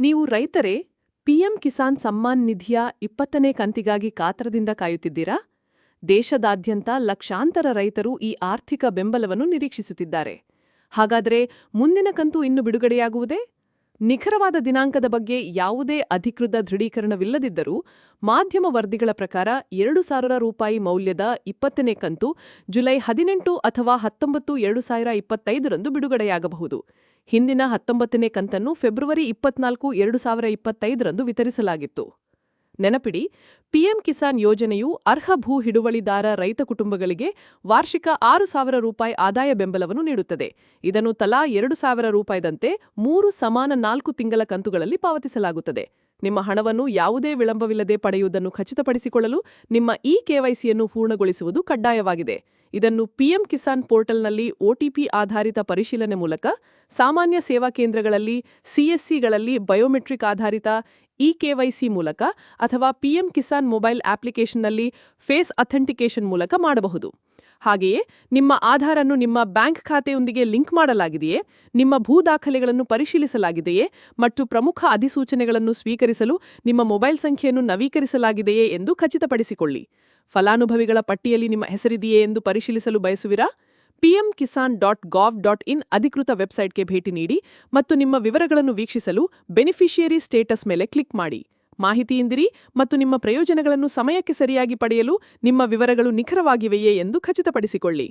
ನೀವು ರೈತರೇ, ಪಿಎಂ ಕಿಸಾನ್ ಸಮ್ಮಾನ್ ನಿಧಿಯ ಇಪ್ಪತ್ತನೇ ಕಂತಿಗಾಗಿ ಕಾತರದಿಂದ ಕಾಯುತ್ತಿದ್ದೀರಾ? ದೇಶದಾದ್ಯಂತ ಲಕ್ಷಾಂತರ ರೈತರು ಈ ಆರ್ಥಿಕ ಬೆಂಬಲವನ್ನು ನಿರೀಕ್ಷಿಸುತ್ತಿದ್ದಾರೆ. ಹಾಗಾದರೆ ಮುಂದಿನ ಕಂತು ಇನ್ನು ಬಿಡುಗಡೆಯಾಗುವುದೇ? ನಿಖರವಾದ ದಿನಾಂಕದ ಬಗ್ಗೆ ಯಾವುದೇ ಅಧಿಕೃತ ದೃಢೀಕರಣವಿಲ್ಲದಿದ್ದರೂ ಮಾಧ್ಯಮ ವರದಿಗಳ ಪ್ರಕಾರ ಎರಡು ಸಾವಿರ ರೂಪಾಯಿ ಮೌಲ್ಯದ ಇಪ್ಪತ್ತನೇ ಕಂತು ಜುಲೈ ಹದಿನೆಂಟು ಅಥವಾ ಹತ್ತೊಂಬತ್ತು ಎರಡು ಸಾವಿರ ಇಪ್ಪತ್ತೈದರಂದು ಬಿಡುಗಡೆಯಾಗಬಹುದು. ಹಿಂದಿನ ಹತ್ತೊಂಬತ್ತನೇ ಕಂತನ್ನು ಫೆಬ್ರವರಿ ಇಪ್ಪತ್ನಾಲ್ಕು ಎರಡು ಸಾವಿರ ಇಪ್ಪತ್ತೈದರಂದು ವಿತರಿಸಲಾಗಿತ್ತು. ನೆನಪಿಡಿ, ಪಿಎಂ ಕಿಸಾನ್ ಯೋಜನೆಯು ಅರ್ಹ ಭೂ ಹಿಡುವಳಿದಾರ ರೈತ ಕುಟುಂಬಗಳಿಗೆ ವಾರ್ಷಿಕ ಆರು ಸಾವಿರ ರೂಪಾಯಿ ಆದಾಯ ಬೆಂಬಲವನ್ನು ನೀಡುತ್ತದೆ. ಇದನ್ನು ತಲಾ ಎರಡು ಸಾವಿರ ರೂಪಾಯಿದಂತೆ ಮೂರು ಸಮಾನ ನಾಲ್ಕು ತಿಂಗಳ ಕಂತುಗಳಲ್ಲಿ ಪಾವತಿಸಲಾಗುತ್ತದೆ. ನಿಮ್ಮ ಹಣವನ್ನು ಯಾವುದೇ ವಿಳಂಬವಿಲ್ಲದೆ ಪಡೆಯುವುದನ್ನು ಖಚಿತಪಡಿಸಿಕೊಳ್ಳಲು ನಿಮ್ಮ ಇ ಕೆವೈಸಿಯನ್ನು ಪೂರ್ಣಗೊಳಿಸುವುದು ಕಡ್ಡಾಯವಾಗಿದೆ. ಇದನ್ನು ಪಿಎಂ ಕಿಸಾನ್ ಪೋರ್ಟಲ್ನಲ್ಲಿ ಒಟಿಪಿ ಆಧಾರಿತ ಪರಿಶೀಲನೆ ಮೂಲಕ ಸಾಮಾನ್ಯ ಸೇವಾ ಕೇಂದ್ರಗಳಲ್ಲಿ ಸಿಎಸ್ಸಿಗಳಲ್ಲಿ ಬಯೋಮೆಟ್ರಿಕ್ ಆಧಾರಿತ ಇ ಕೆವೈಸಿ ಮೂಲಕ ಅಥವಾ ಪಿಎಂ ಕಿಸಾನ್ ಮೊಬೈಲ್ ಅಪ್ಲಿಕೇಶನ್ನಲ್ಲಿ ಫೇಸ್ ಅಥೆಂಟಿಕೇಷನ್ ಮೂಲಕ ಮಾಡಬಹುದು. ಹಾಗೆಯೇ ನಿಮ್ಮ ಆಧಾರನ್ನು ನಿಮ್ಮ ಬ್ಯಾಂಕ್ ಖಾತೆಯೊಂದಿಗೆ ಲಿಂಕ್ ಮಾಡಲಾಗಿದೆಯೇ? ನಿಮ್ಮ ಭೂ ದಾಖಲೆಗಳನ್ನು ಪರಿಶೀಲಿಸಲಾಗಿದೆಯೇ? ಮತ್ತು ಪ್ರಮುಖ ಅಧಿಸೂಚನೆಗಳನ್ನು ಸ್ವೀಕರಿಸಲು ನಿಮ್ಮ ಮೊಬೈಲ್ ಸಂಖ್ಯೆಯನ್ನು ನವೀಕರಿಸಲಾಗಿದೆಯೇ ಎಂದು ಖಚಿತಪಡಿಸಿಕೊಳ್ಳಿ. ಫಲಾನುಭವಿಗಳ ಪಟ್ಟಿಯಲ್ಲಿ ನಿಮ್ಮ ಹೆಸರಿದೆಯೇ ಎಂದು ಪರಿಶೀಲಿಸಲು ಬಯಸುವಿರಾ? PM Kisan dot gov dot in ಅಧಿಕೃತ ವೆಬ್ಸೈಟ್ಗೆ ಭೇಟಿ ನೀಡಿ ಮತ್ತು ನಿಮ್ಮ ವಿವರಗಳನ್ನು ವೀಕ್ಷಿಸಲು ಬೆನಿಫಿಷಿಯರಿ ಸ್ಟೇಟಸ್ ಮೇಲೆ ಕ್ಲಿಕ್ ಮಾಡಿ. ಮಾಹಿತಿಯಿಂದಿರಿ ಮತ್ತು ನಿಮ್ಮ ಪ್ರಯೋಜನಗಳನ್ನು ಸಮಯಕ್ಕೆ ಸರಿಯಾಗಿ ಪಡೆಯಲು ನಿಮ್ಮ ವಿವರಗಳು ನಿಖರವಾಗಿವೆಯೇ ಎಂದು ಖಚಿತಪಡಿಸಿಕೊಳ್ಳಿ.